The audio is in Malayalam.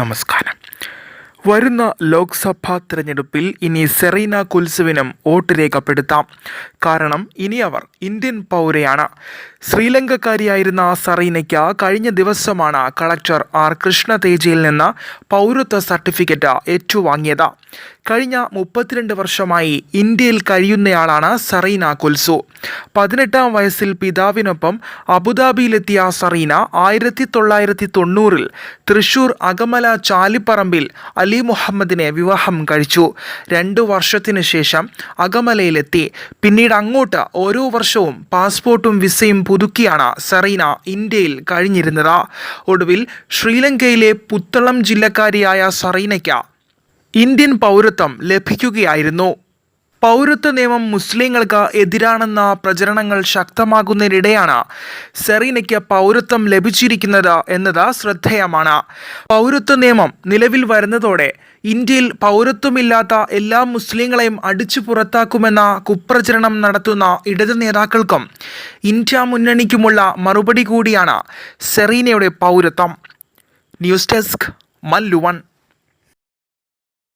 नमस्कार വരുന്ന ലോക്സഭാ തിരഞ്ഞെടുപ്പിൽ ഇനി സെറീന കുൽസുവിനും വോട്ട് രേഖപ്പെടുത്താം. കാരണം ഇനി അവർ ഇന്ത്യൻ പൗരയാണ്. ശ്രീലങ്കക്കാരിയായിരുന്ന സറീനയ്ക്ക് കഴിഞ്ഞ ദിവസമാണ് കളക്ടർ ആർ കൃഷ്ണ തേജയിൽ നിന്ന് പൗരത്വ സർട്ടിഫിക്കറ്റ് ഏറ്റുവാങ്ങിയത്. കഴിഞ്ഞ മുപ്പത്തിരണ്ട് വർഷമായി ഇന്ത്യയിൽ കഴിയുന്നയാളാണ് സറീന കുൽസു. പതിനെട്ടാം വയസ്സിൽ പിതാവിനൊപ്പം അബുദാബിയിലെത്തിയ സറീന ആയിരത്തി തൊള്ളായിരത്തി തൊണ്ണൂറിൽ തൃശൂർ അകമല ചാലിപ്പറമ്പിൽ അലി മുഹമ്മദിനെ വിവാഹം കഴിച്ചു. രണ്ടു വർഷത്തിനു ശേഷം അകമലയിലെത്തി. പിന്നീട് അങ്ങോട്ട് ഓരോ വർഷവും പാസ്പോർട്ടും വിസയും പുതുക്കിയാണ് സറീന ഇന്ത്യയിൽ കഴിഞ്ഞിരുന്നത്. ഒടുവിൽ ശ്രീലങ്കയിലെ പുത്തളം ജില്ലക്കാരിയായ സെറീനയ്ക്ക് ഇന്ത്യൻ പൗരത്വം ലഭിക്കുകയായിരുന്നു. പൗരത്വ നിയമം മുസ്ലിങ്ങൾക്ക് എതിരാണെന്ന പ്രചരണങ്ങൾ ശക്തമാകുന്നതിനിടെയാണ് സെറീനയ്ക്ക് പൗരത്വം ലഭിച്ചിരിക്കുന്നത് എന്നത് ശ്രദ്ധേയമാണ്. പൗരത്വ നിയമം നിലവിൽ വരുന്നതോടെ ഇന്ത്യയിൽ പൗരത്വമില്ലാത്ത എല്ലാ മുസ്ലിങ്ങളെയും അടിച്ചു പുറത്താക്കുമെന്ന കുപ്രചരണം നടത്തുന്ന ഇടതു നേതാക്കൾക്കും ഇന്ത്യ മുന്നണിക്കുമുള്ള മറുപടി കൂടിയാണ് സെറീനയുടെ പൗരത്വം. News desk മല്ലുവൺ